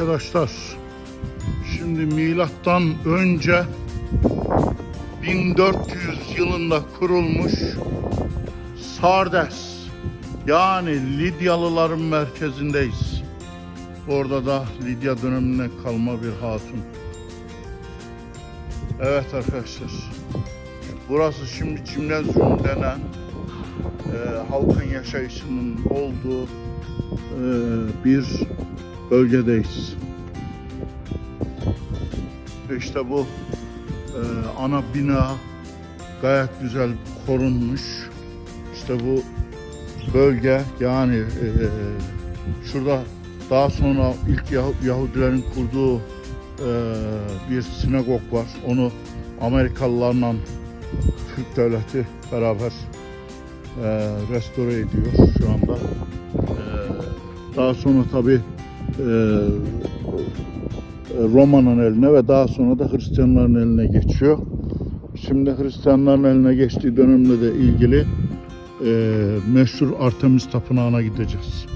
Arkadaşlar şimdi milattan önce 1400 yılında kurulmuş Sardes yani Lidyalıların merkezindeyiz. Orada da Lidya döneminden kalma bir hatun. Evet arkadaşlar. Burası şimdi Cimnezyum denen e, halkın yaşayışının olduğu e, bir bölgedeyiz. İşte bu e, ana bina gayet güzel korunmuş. İşte bu bölge yani e, şurada daha sonra ilk Yah- Yahudilerin kurduğu e, bir sinagog var. Onu Amerikalılarla Türk devleti beraber e, restore ediyor şu anda. E, daha sonra tabi Roma'nın eline ve daha sonra da Hristiyanların eline geçiyor. Şimdi Hristiyanların eline geçtiği dönemle de ilgili e, meşhur Artemis Tapınağı'na gideceğiz.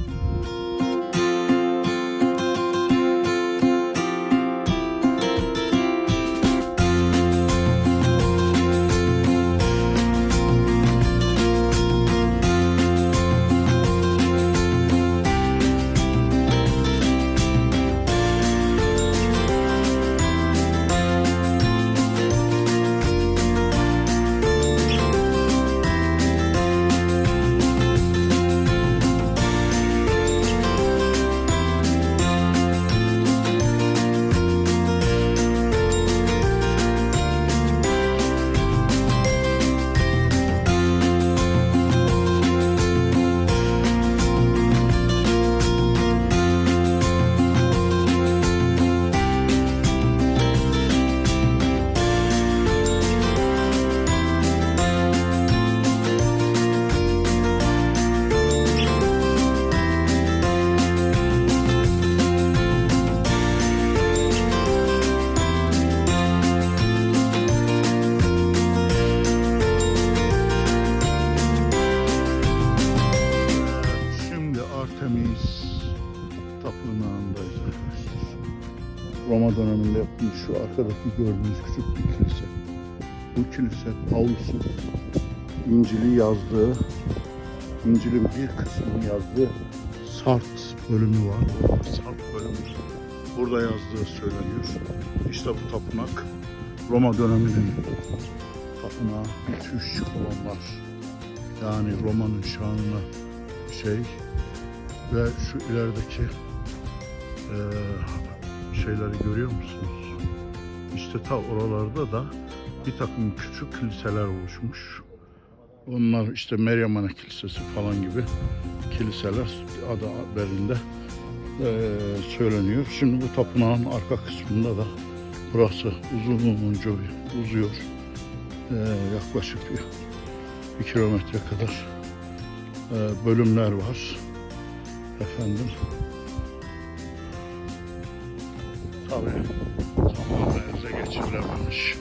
Roma döneminde yapılmış şu arkadaki gördüğünüz küçük bir kilise. Bu kilise Paulus'un İncil'i yazdığı, İncil'in bir kısmını yazdığı Sart bölümü var. Sart bölümü burada yazdığı söyleniyor. İşte bu tapınak Roma döneminin tapınağı müthiş kolonlar. Yani Roma'nın şanına şey ve şu ilerideki eee, şeyleri görüyor musunuz? İşte ta oralarda da bir takım küçük kiliseler oluşmuş. Onlar işte Meryem Ana Kilisesi falan gibi kiliseler adı haberinde eee, söyleniyor. Şimdi bu tapınağın arka kısmında da burası bir- uzuyor. Eee, yaklaşık bir, bir kilometre kadar e, bölümler var. Efendim. Tabii tamamen ele geçirilememiş.